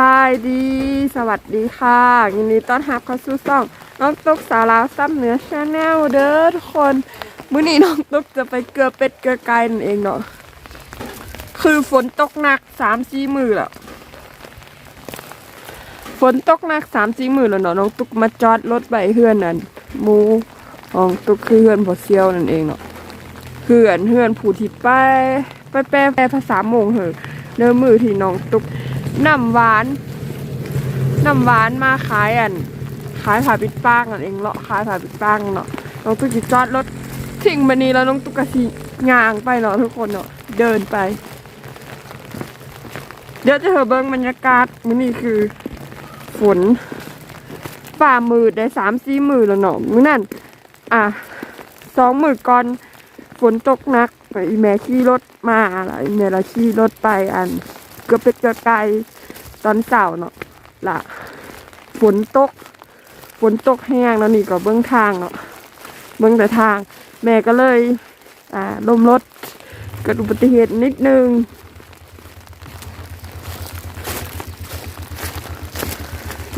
บายดี สวัสดีค่ะยินดีต้อนรับเข้าสู่ช่อง น้องตุ๊กสาวลาวซ้ำเหนือชาแนลเด้อทุกคนมื้อนี้น้องตุ๊กจะไปเกลือเป็ดเกลือไก่นั่นเองเนาะคือฝนตกหนักสามสี่มือแล้วฝนตกหนักสามสี่มือแล้วเนาะน้องตุ๊กมาจอดรถใบเฮือนนั่นมูของตุ๊กคือเฮือนพอเซียวนั่นเองเนาะเฮือนเฮือนผู้ที่ไปไปแปลแปลภาษาโมงเหอะเนื้อมือที่น้องตุ๊ก น้ำหวานน้ำหวานมาขายอัน ขายผ่าปิดป้างนั่นเองเลาะขายผ่าปิดป้างเนาะน้องตุ๊กจิจอดรถทิ้งมานี้แล้วน้องตุ๊กสิย่างไปเนาะทุกคนเนาะเดินไป เดี๋ยวจะเหอเบิ้งบรรยากาศมื้อนี้คือฝนฝ่ามืดได้สามสี่มือแล้วเนาะมื้อนั่นอะสองมือก่อนฝนตกหนักอีแม่ขี่รถมาอะไรแม่เราขี่รถไปอัน กือบไปเจอไกลตอนเสาร์เนาะล่ะฝนตก ฝนตกแห้งแล้วนี่ก็เบื้องทางเนาะเบื้องแต่ทาง แม่ก็เลยอ่าลมรถเกิดอุบัติเหตุนิดนึง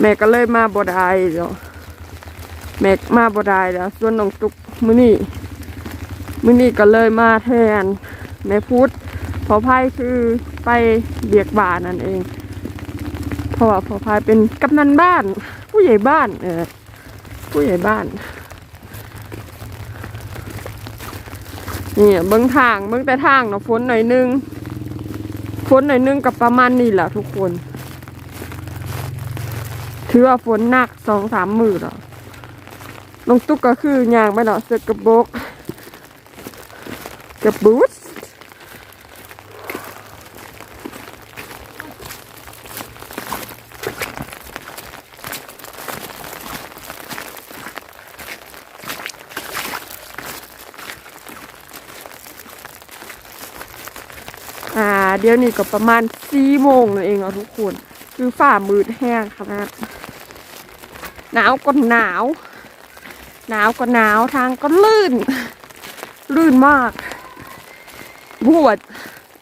แม่ก็เลยมาบ่ได้เนาะแม่มาบ่ได้แล้วส่วนน้องตุกมือนี้มื่อนี้ก็เลยมาแทน แม่พุทธพอพายคือ ไปเบียกบานนั่นเองเพราะว่าพอพายเป็นกำนันบ้าน ผู้ใหญ่บ้านเออผู้ใหญ่บ้านนี่เบิ้งทางเบิ้งแต่ทางเนาะฝนหน่อยนึงฝนหน่อยนึงกับประมาณนี้แหละทุกคน ถือว่าฝนหนักสองสามมือแล้วลงตุ๊กก็คือยางไปเนาะเสร็จกระบกกับบูสอ่า เดี๋ยวนี้ก็ประมาณสี่โมงนั่นเองเนาะทุกคน คือฝ่ามืดแห้งขนาดหนาวก็หนาว หนาวก็หนาวทางก็ลื่น ลื่นมากบวด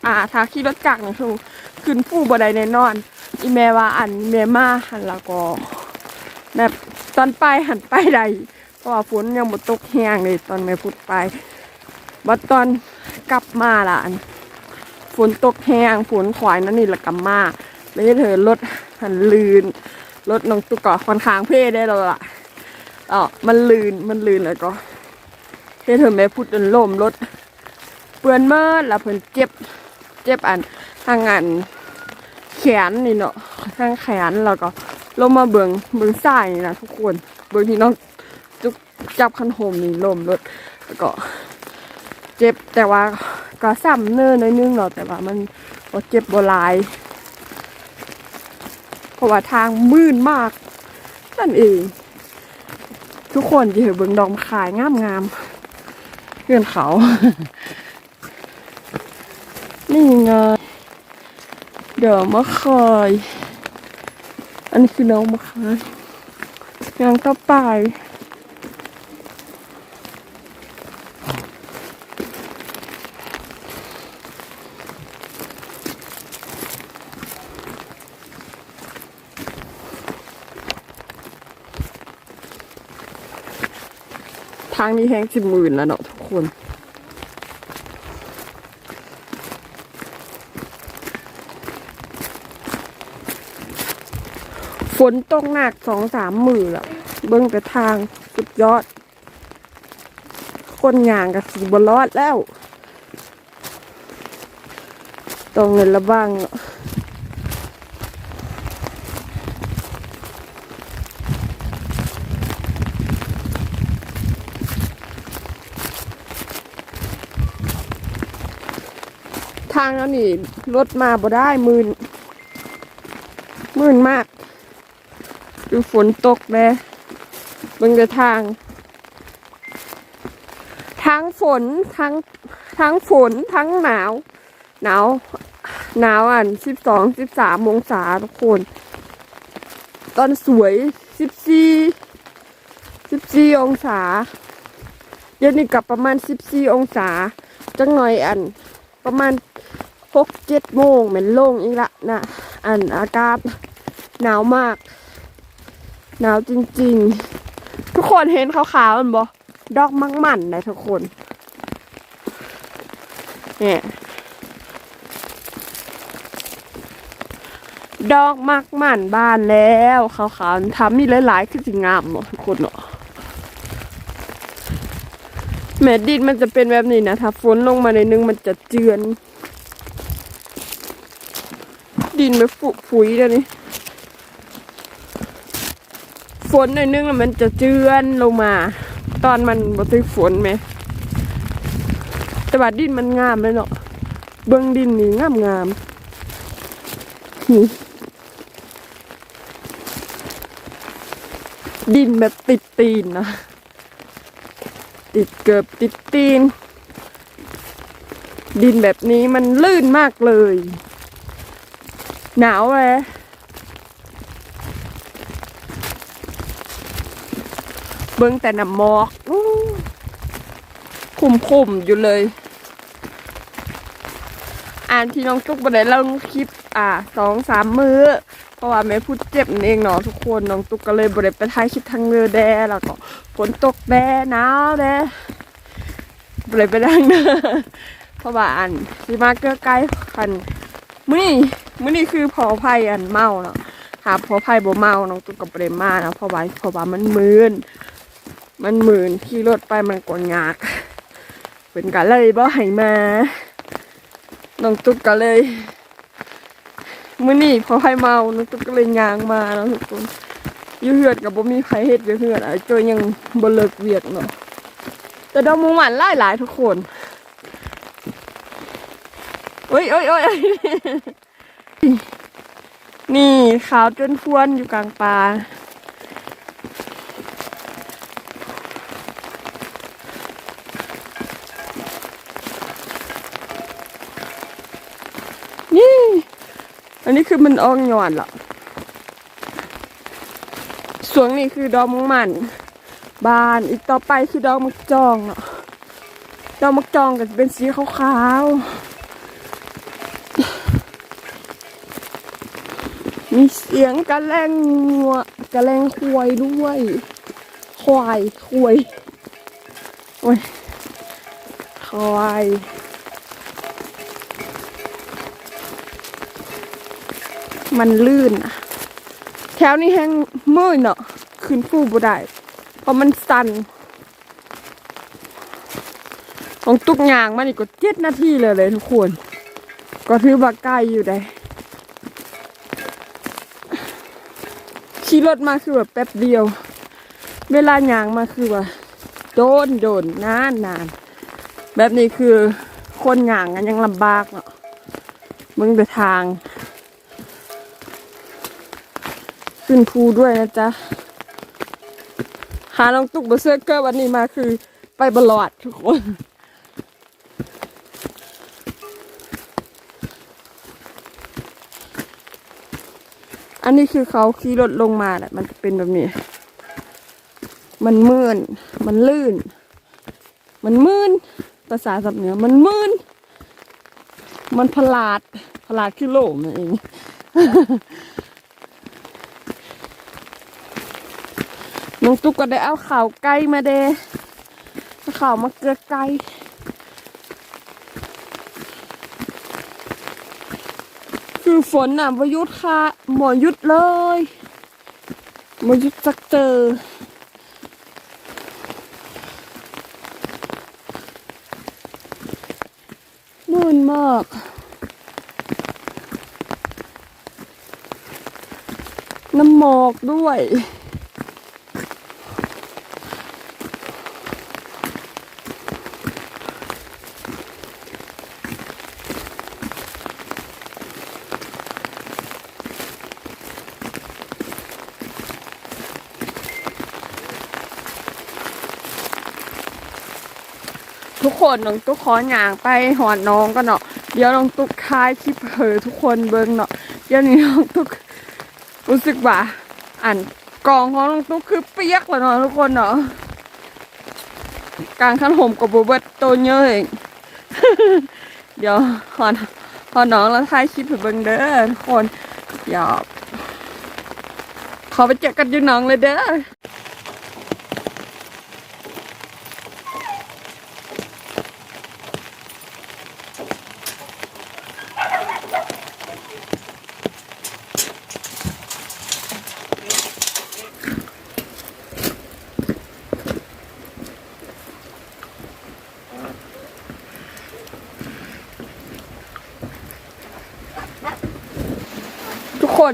อ่าทาขี่รถจักรนะทูขึ้นผู้บ่ได้แน่นอน อีแม่ว่าอันแม่มาหันแล้วก็แบบตอนไปหันไปใดเพราะว่าฝนยังบ่ตกแห้งเลยตอนแม่พูดไปบัดตอนกลับมาล่ะอัน ฝนตกแห้งฝนขวายนั่นนี่ละกลับมาเลยเธอรถหันลื่นรถน้องตุกก็ค่อนข้างเพ่ได้แล้วล่ะอ๋อมันลื่นมันลื่นแล้วก็เฮ็ดให้แม่พูดจนล่มรถเปื้อนเมิดแล้วเพิ่นเจ็บเจ็บอันทางอันแขนนี่เนาะทางแขนแล้วก็ลงมาเบิงเบิงซ้ายนี่นะทุกคนเบิงที่น้องจุกจับคันโฮมนี่ล่มรถแล้วก็ เจ็บแต่ว่าก็ซ้ำเนินน้อยนึงเนาะแต่ว่ามันบ่เจ็บบ่หลาย เพราะว่าทางมืดมาก นั่นเอง ทุกคนจะเห็นเบิ่งดอกขายงามงามๆเพื่อนเขา นี่ไงเดี๋ยวมะขายอันนี้คือน้องมะขายยางต่อไปางนี้แห้งสิบหมื่นแล้วเนาะทุกคนฝนตกหนักสองสามมือแล้วเบิ้งแต่ทางสุดยอด คนยางกับสีบรอดแล้วต้องเงินระวังเนาะ ทางแล้วนี่รถมาบ่ได้มืนมืนมากคือฝนตกเลยเบิ่งแต่ทาง ทั้งฝนทั้งทั้งฝนทั้งหนาว หนาว หนาวอะสิบสองสิบสามองศาทุกคน ตอนสวยสิบสี่สิบสี่องศา เดี๋ยวนี้กลับประมาณสิบสี่องศา จังหน่อยอัน ประมาณ หกเจ็ดโมงเหม็นโล่งอีกละนะอันอากาศหนาวมาก หนาวจริงๆ ทุกคนเห็นขาวๆมันบ่ดอกมังมันนะทุกคนเนี่ยดอกมักมันบานแล้วขาวๆมันทำมีหลายๆคือสิงามเนาะทุกคนเนาะแม่ดินมันจะเป็นแบบนี้นะถ้าฝนลงมาในนึงมันจะเจือน ดินแบบฝุผุยเดี๋ยวนี้ ฝนในอยนึงมันจะเจือนลงมา ตอนมันบ่ถึงฝนไหม แต่ว่าดินมันงามเลยเนาะ เบื้องดินนี่งามงามนี่ดินแบบติดตีนนะ ติดเกือบติดตีน ดินแบบนี้มันลื่นมากเลย หนาวเลยเบิ้งแต่น้ำหมอกอู้คุมๆอยู่เลย อ่านที่น้องตุ๊กไปได้เล่าคลิป อ่าสองสามมือเพราะว่าแม่พูดเจ็บนั่เองเนาะทุกคนน้องตุ๊กก็เลยบริไปถ่ายคลิปทางเรือแดแล้วก็ฝนตกแดหนาวแดบริไปดังเนอเพราะว่าอันสีมาเกลือไกลคันมือ มื้อนี้คือพอไผ่อันเมาเนาะหาพอไผ่บ่เมาน้องตุ๊กก็บริมานะพราะว่าเพราะว่ามันมืนมันมืนขี่รถไปมันกวนยากเป็นกันเลยบ่ให้มาน้องตุ๊กก็เลยมื้อนี้พอไผเมาน้องตุ๊กก็เลยยางมาเนาะทุกคนยู่เฮือดกับบ่มีไผเฮ็ดยู่เฮือดอะเจอยังบ่เลิกเวียกเนาะแต่ดอกมุงหมันหลายๆทุกคนโอ้ยโอ้ยโอ้ย นี่ขาวจนพวนอยู่กลางป่านี่ อันนี้คือมันออกหย่อนหรอส่วนนี้คือดอกมังมัน บานอีกต่อไปคือดอกมักจองเนาะดอกมักจองก็จะเป็นสีขาวๆ มีเสียงกระแลงงัวกระแลงควายด้วย ควายควายโอ้ยควายมันลื่นอะแถวนี้แห้งมืดเนาะขึ้นฟูบ่ได้ เพราะมันสั่นของตุกยางมันอีกก็เจ็ดนาทีเลยเลยทุกคน ก็ถือว่าใกล้อยู่ได้ ขี่รถมาคือแบบแป๊บเดียว เวลาหยางมาคือว่าโดนโดนนานนานแบบนี้คือคนหยางกันยังลำบากเนาะมึงเดินทาง ขึ้นภูด้วยนะจ๊ะหานองตุ๊กเบอร์เซอร์เกอร์วันนี้มาคือไปบลอดทุกคน นี้คือเขาขี่รถลงมาแหละมันจะเป็นแบบนี้ มันมืนมันลื่น มันมืนภาษาสับเหนือมันมืนมันพลาดพลาดคือโลมนั่นเองน้องตุ๊กก็ได้เอาข่าวไก่มาเดข่าวมาเกลือไก่คือ ฝนน่ะมายุดค่ะหมอยุดเลยมายุดจักเจอมืนมากน้ำหมอกด้วย คนน้องตุ๊กขอหยางไปหอนน้องก็เนาะเดี๋ยวน้องตุ๊กคายคลิปเหอทุกคนเบิ่งเนาะเดี๋ยวนี้น้องตุ๊กรู้สึกว่าอันกองของน้องตุ๊กคือเปียกแล้วเนาะทุกคนเนาะกลางขันห่มกับโบเบิร์ตโตเยอะเองเดี๋ยวหอนหอนน้องแล้วถ่ายคลิปให้เบิ่งเด้อทุกคนหยอกขอไปเจอกันอยู่หนองเลยเด้อ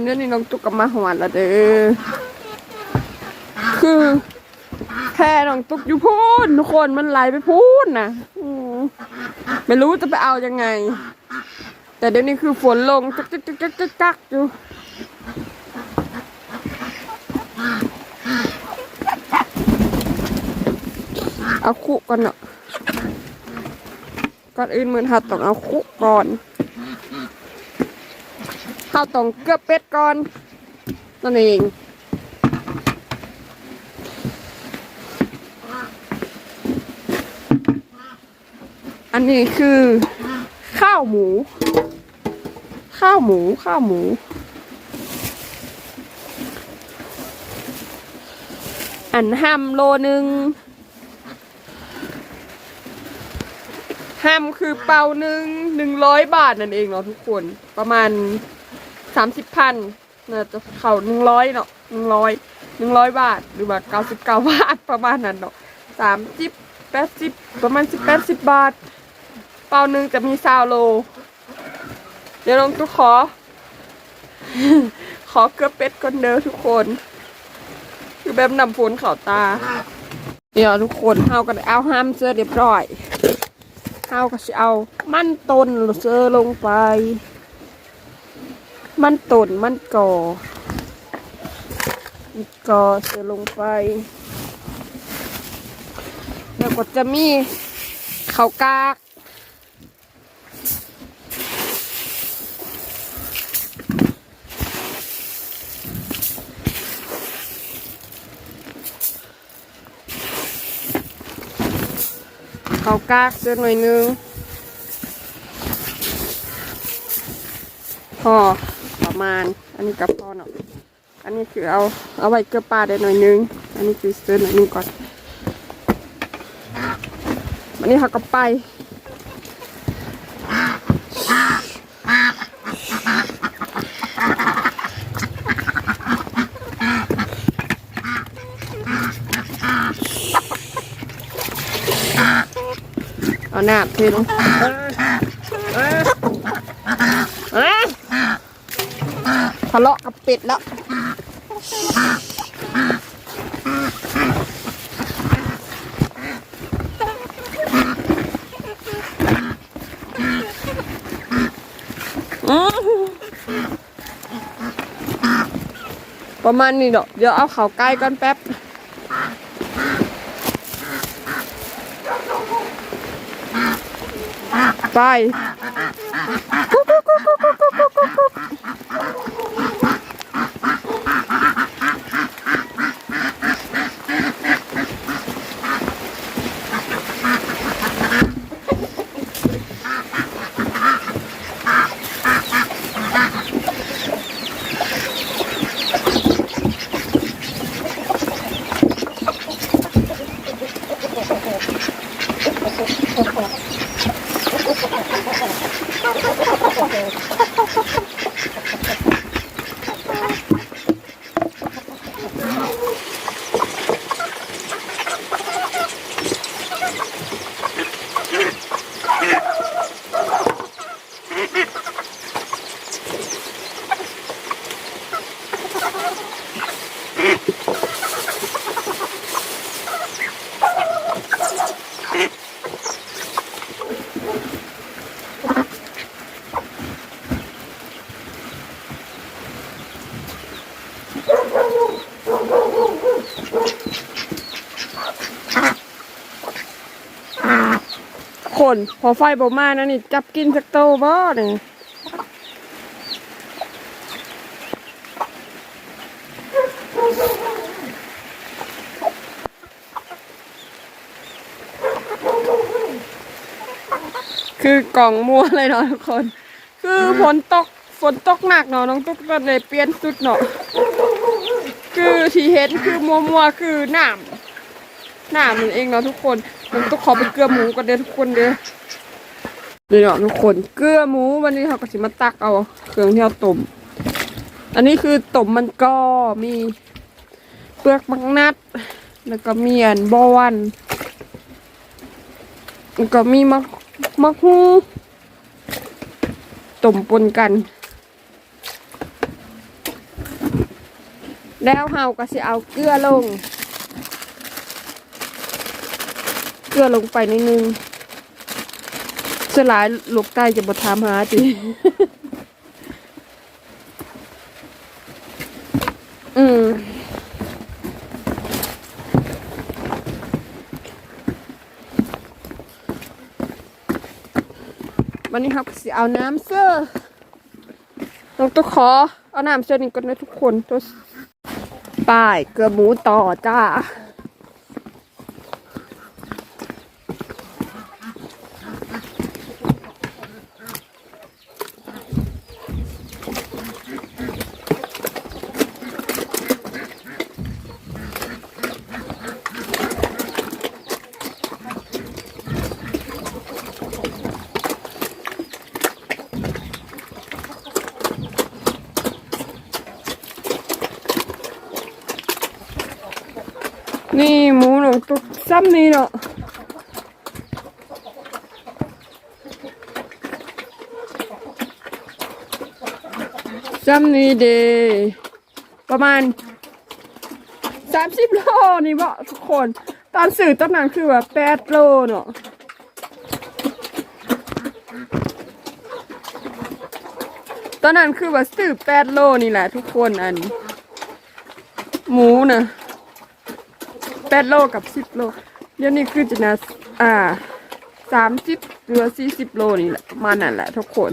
เนี่ยนี่น้องตุกกับมาหวานละเด้อคือแค่น้องตุกอยู่พูนทุกคนมันไหลไปพูนนะไม่รู้จะไปเอายังไง แต่เดี๋ยวนี้คือฝนลงจักจักจักจักจักจักอยู่เอาคุกก่อนเนาะก่อนอื่นเหมือนหัดต้องเอาคุกก่อน ข้าวต้องเกลือเป็ดก่อนนั่นเองอันนี้คือ ข้าวหมู ข้าวหมูข้าวหมู อันห้ำโลหนึ่งห้ำคือเป่าหนึ่งหนึ่งร้อยบาทนั่นเองเนาะทุกคนประมาณ สามสิบพันน่าจะเข่าหนึ่งร้อยเนาะหนึ่งร้อยหนึ่งร้อยบาทหรือว่าเก้าสิบเก้าบาทประมาณนั้นเนาะสามสิบแปดสิบประมาณสิบแปดสิบบาท เป่าหนึ่งจะมีซาวโล เดี๋ยวลองทุกขอ ขอเกลือเป็ดก่อนเด้อทุกคน คือแบบนำฝนเข่าตา เดี๋ยวทุกคนเฮากันเอาห้ามเสื้อเรียบร้อยเฮาก็จะเอา มั่นตนหรือเสื้อลงไป มันตุ่นมันก่อมันกอเสือลงไป แล้วก็จะมีเขากากเขากากเสือหน่อยนึงพอ ประมาณ อันนี้กับพอเนาะอันนี้คือเอาเอาไว้เกลือปลาได้หน่อยนึง อันนี้คือเสื้อหน่อยนึงก่อนอันนี้เขาก็ไปเอาหน้าเทลงเอ้ย ทะเลาะกับเป็ดแล้ว ประมาณนี้เนาะเดี๋ยวเอาเขาใกล้ก่อนแป๊บไป คนพอไฟบ่มานะนี่ จับกินสักโตบ่เนี่ย กล่องมัวเลยเนาะทุกคน คือฝนตกฝนตกหนักเนาะน้องตุ๊กก็เลยเปลี่ยนชุดเนาะคือที่เห็นคือมัวมัวคือหนามหนามมันเองเนาะทุกคนน้องตุ๊กขอไปเกลือหมูกันเด้อทุกคนเด้อนี่เนาะทุกคนเกลือหมูวันนี้เขาก็สิมาตักเอาเครื่องที่เราต้มอันนี้คือต้มมันก็มีเปลือกมังนัด แล้วก็มีอันบอวันแล้วก็มีมะ มะฮูต้มปนกัน แล้วเฮาก็สิเอาเกลือลง เกลือลงไปนิดนึงสลายลูกใต้จะบ่ถามหาติอืม วันนี้ครับสิเอาน้ำเสื้อต้องตัวขอเอาน้ำเสื้อนี่ก่อนนะทุกคนตัวป้ายเกลือหมูต่อจ้า นี่หมูหนูตุก ซ้ำนี่เนาะซ้ำนี่เดประมาณสามสิบโลนี่บ่ทุกคนตอนสื่อตอนนั้นคือแบบแปดโลเนาะตอนนั้นคือว่าสื่อแปดโลนี่แหละทุกคนอัน หมูนะ แปดโลกับสิบโล เดี๋ยวนี้คือจะนะอ่าสามสิบหรือสี่สิบโลนี่แหละมานั่นแหละทุกคน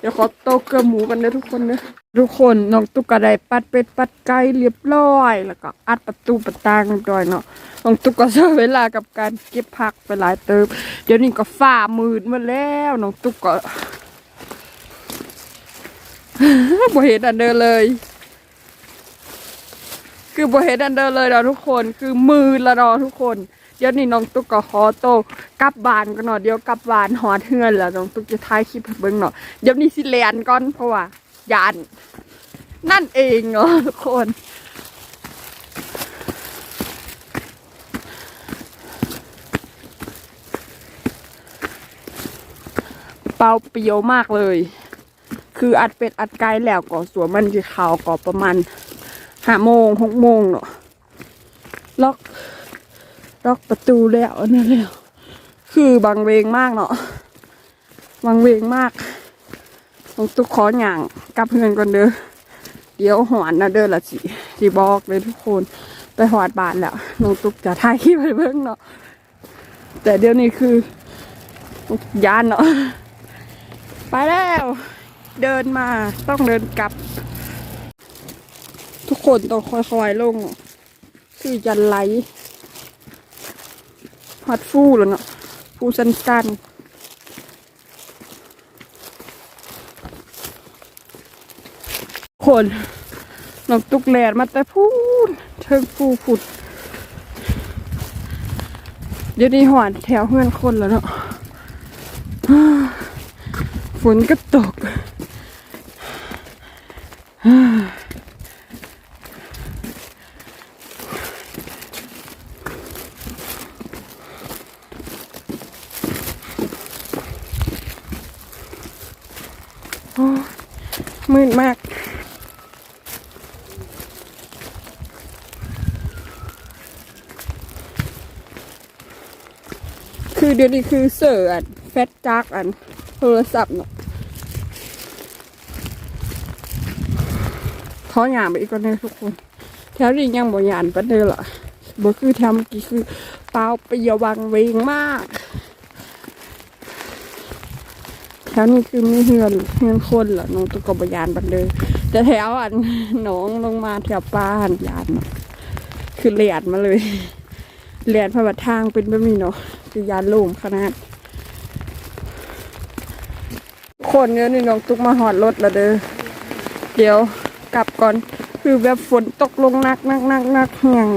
เดี๋ยวขอโตเกลือหมูกันนะทุกคนนะทุกคนน้องตุ๊กกระไดปัดเป็ดปัดไก่เรียบร้อย แล้วก็อัดประตูประตางเรียบร้อยเนาะน้องตุ๊กก็ใช้เวลากับการเก็บผักไปหลายเติมเดี๋ยวนี้ก็ฝ่ามืดมาแล้วน้องตุ๊กก็บ่เห็นอันเดินเลย คือบเห็นอันเดินเลยเราทุกคนคือมือละเนาทุกคน เดี๋ยวนี้น้องตุ๊กก็ขอโตกลับบ้านกันเนาะเดี๋ยวกลับบ้านหอดเฮือนแล้วน้องตุ๊กจะถ่ายคลิปเบิ่งเนาะเดี๋ยวนี้สิเลียนก่อนเพราะว่ายานนั่นเองเนาะทุกคนเปาเปียวมากเลย คืออัดเป็ดอัดไก่แล้วก็สวนมันที่เขาวก็ประมาณ ห้าโมงหกโมงเนาะล็อกล็อกประตูแล้วอันนี่แล้วคือบางเวงมากเนาะบางเวงมากต้องตุกขอหย่างกลับเพื่อนก่อนเด้อเดี๋ยวหอนนะเด้อละสิสิบอกเลยทุกคนไปหอดบานแล้วน้องตุกจะถ่ายคลิปไปเบิ่งเนาะแต่เดี๋ยวนี้คือยานเนาะไปแล้ว เดินมาต้องเดินกลับ ทุกคนต้องค่อยๆลงคือยันไหลฮอดฟูแล้วเนาะฟูสั้นๆคนน้องตุกแหลดมาแต่พูดเทิงฟูผุด เดี๋ยวนี้หอนแถวเพื่อนคนแล้วเนาะฝนก็ตก โอ้ยมืดมาก คือ เดี๋ยวนี้คือเสิร์อันแฟตจักอันโทรศัพท์เนาะขอหยามไปอีกก่อนเลยทุกคน แถวนี้ยังบ่หยานปานเด้อล่ะบ่คือแถวเมื่อกี้คือเปล่าปอยวังเวงมาก แถวนี้คือมีเฮือนเฮือนคนเหรอน้องตุกกบยานบันเดอแต่แถวอันหน้องลงมาแถวป้าหันยานคือเลียดมาเลย เหรียญพระบัดทางเป็นแบบนี้เนาะคือยานโล่มขนาดคคนเดี๋ยนี่น้องตุกมาหอดรถละเด้อเดี๋ยวกลับก่อนคือแบบฝนตกลงหนักหนักหนักหนักแห้ง